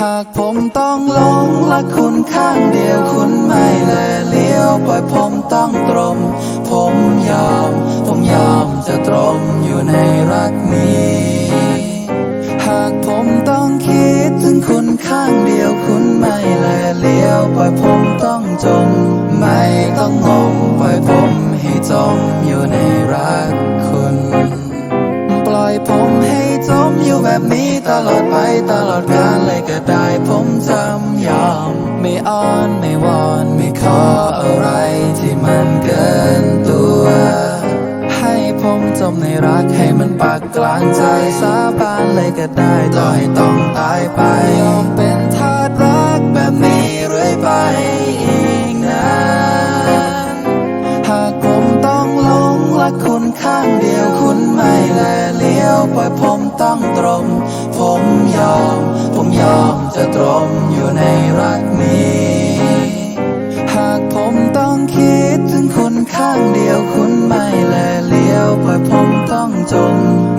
หากผมต้องหลงรักคุณข้างเดียวคุณไม่แลเลี้ยวปล่อยผมต้องตรง ผมยอม ผมยอมจะตรงอยู่ในรักนี้ หากผมต้องคิดถึงคุณข้างเดียวคุณไม่แลเลี้ยวปล่อยผมต้องจม ไม่ต้องงงปล่อยผมให้จมอยู่ในรัก ลอดไปตลอดกาลเลยก็ได้ผมจำยอม ไม่อ้อนไม่วอนไม่ขออะไรที่มันเกินตัว ให้ผมจมในรักให้มันปักกลางใจสาบานเลยก็ได้ต่อให้ต้องตายไปยอมเป็นทาสรักแบบนี้เรื่อยไปอีกนานหากผมต้องหลงรักคุณข้างเดียวคุณไม่แลเลี้ยวปล่อยผมต้องตรง ตรงอยู่ในรักนี้ หากผมต้องคิดถึงคุณข้างเดียวคุณไม่แลเลี้ยวปล่อยผมต้องจม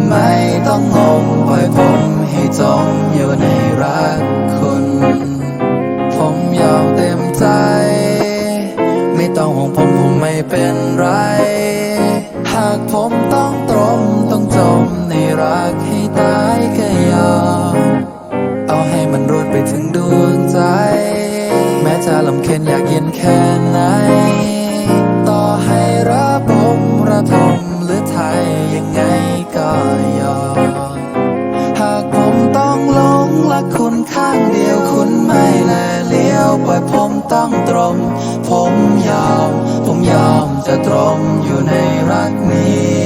ไม่ต้องงงปล่อยผมให้จมอยู่ในรักคุณ ผมยอมเต็มใจ ไม่ต้องห่วงผมคงไม่เป็นไร หากผมต้องตรมต้องจมในรักให้ตาย จะลำเค็นอยากเย็นแค่ไหน ต่อให้ระบมระทมหรือไทยยังไงก็ยอม หากผมต้องหลงรักคุณข้างเดียวคุณไม่แลเลี้ยวปล่อยผมต้องตรง ผมยอม ผมยอมจะตรงอยู่ในรักนี้